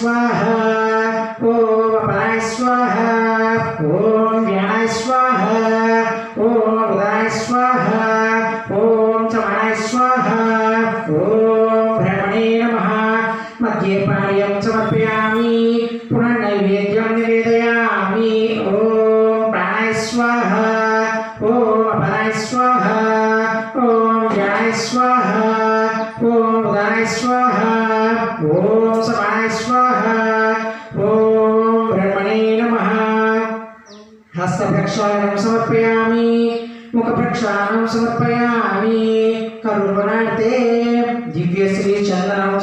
स्वाहा ॐ अपराय स्वाहा ॐ व्याय स्वाहा ॐ उदाय स्वाहा ॐ स्वाहा ॐ उदाय स्वाहा ॐ समाय स्वाहा ॐ ब्रह्मणे नमः हस्तप्रक्षालनं समर्पयामि मुखप्रक्षालनं समर्पयामि करुणवनार्ते दिव्यश्रीचन्दनं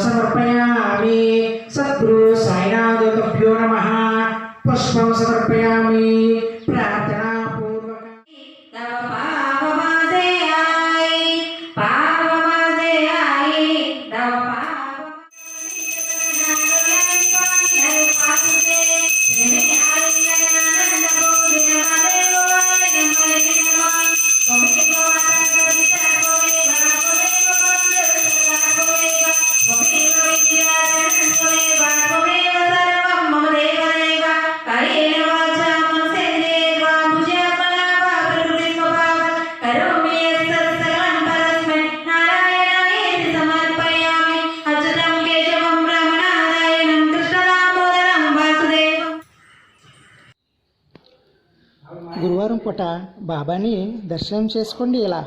ఆదివారం పూట బాబాని దర్శనం చేసుకోండి ఇలా.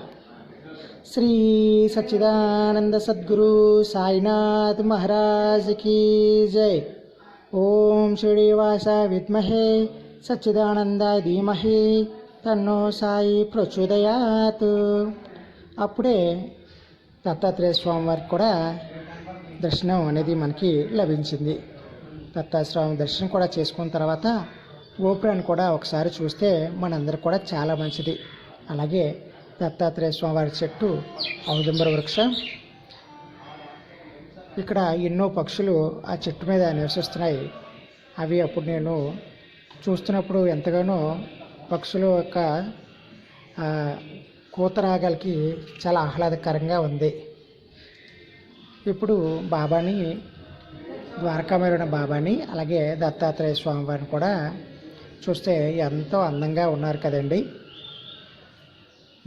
శ్రీ సచ్చిదానంద సద్గురు సాయినాథ్ మహారాజ్ కీ జై. ఓం శ్రీనివాస విద్మహే సచ్చిదానంద ధీమహి తన్నో సాయి ప్రచోదయాత్. అప్పుడే దత్తాత్రేయ స్వామి వారికి కూడా దర్శనం అనేది మనకి లభించింది. దత్తాశ్రమం దర్శనం కూడా చేసుకున్న తర్వాత గోపురాన్ని కూడా ఒకసారి చూస్తే మనందరికి కూడా చాలా మంచిది. అలాగే దత్తాత్రేయ స్వామివారి చెట్టు ఔదంబర వృక్షం. ఇక్కడ ఎన్నో పక్షులు ఆ చెట్టు మీద నివసిస్తున్నాయి. అవి అప్పుడు నేను చూస్తున్నప్పుడు ఎంతగానో పక్షుల యొక్క కూతరాగాలకి చాలా ఆహ్లాదకరంగా ఉంది. ఇప్పుడు బాబాని ద్వారకామైన బాబాని అలాగే దత్తాత్రేయ స్వామి వారిని కూడా చూస్తే ఎంతో అందంగా ఉన్నారు కదండి.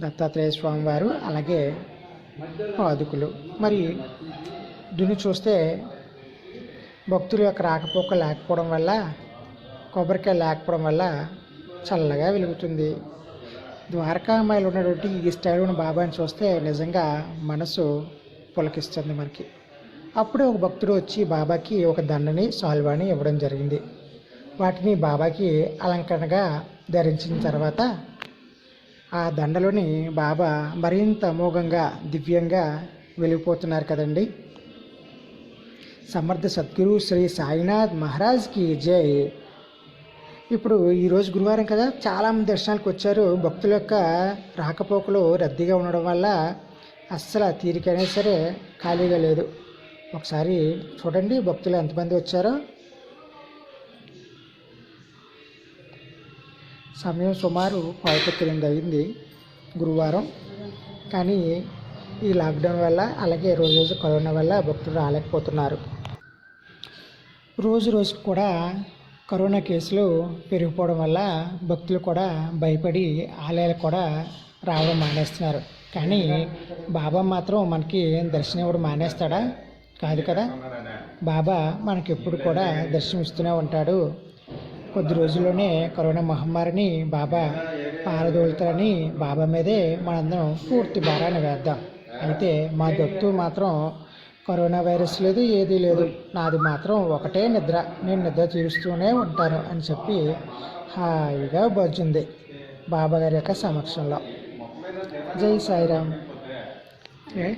దత్తాత్రేయ స్వామి వారు అలాగే పాదుకులు. మరి దీన్ని చూస్తే భక్తుల యొక్క రాకపోక లేకపోవడం వల్ల కొబ్బరికాయ లేకపోవడం వల్ల చల్లగా వెలుగుతుంది. ద్వారకామాయిలో ఉన్నటువంటి ఈ స్టైల్ ఉన్న బాబాయిని చూస్తే నిజంగా మనసు పులకిస్తుంది మనకి. అప్పుడే ఒక భక్తుడు వచ్చి బాబాకి ఒక దండని సాల్వాని ఇవ్వడం జరిగింది. వాటిని బాబాకి అలంకరణగా ధరించిన తర్వాత ఆ దండలోని బాబా మరింత అమోఘంగా దివ్యంగా వెలిగిపోతున్నారు కదండి. సమర్థ సద్గురు శ్రీ సాయినాథ్ మహారాజ్కి జై. ఇప్పుడు ఈరోజు గురువారం కదా చాలామంది దర్శనాలకు వచ్చారు. భక్తుల యొక్క రాకపోకలు రద్దీగా ఉండడం వల్ల అస్సలు తీరికైనా సరే ఖాళీగా లేదు. ఒకసారి చూడండి భక్తులు ఎంతమంది వచ్చారో. సమయం సుమారు పావుతొక్క ఎనిమిది అయింది గురువారం. కానీ ఈ లాక్డౌన్ వల్ల అలాగే రోజు రోజు కరోనా వల్ల భక్తులు రాలేకపోతున్నారు. రోజు రోజు కూడా కరోనా కేసులు పెరిగిపోవడం వల్ల భక్తులు కూడా భయపడి ఆలయాలు కూడా రావడం మానేస్తున్నారు. కానీ బాబా మాత్రం మనకి దర్శనం ఇవ్వడం మానేస్తాడా? కాదు కదా? బాబా మనకి ఎప్పుడు కూడా దర్శనమిస్తూనే ఉంటాడు. కొద్ది రోజుల్లోనే కరోనా మహమ్మారిని బాబా పారదోలుతారని బాబా మీదే మనందరం పూర్తి భారాన్ని వేద్దాం. అయితే మా దత్తు మాత్రం కరోనా వైరస్ లేదు ఏదీ లేదు. నాది మాత్రం ఒకటే నిద్ర. నేను నిద్ర తీరుస్తూనే ఉంటాను అని చెప్పి హాయిగా బజ్జుంది బాబా గారి యొక్క సమక్షంలో. జై సాయిరామ్. ఏ?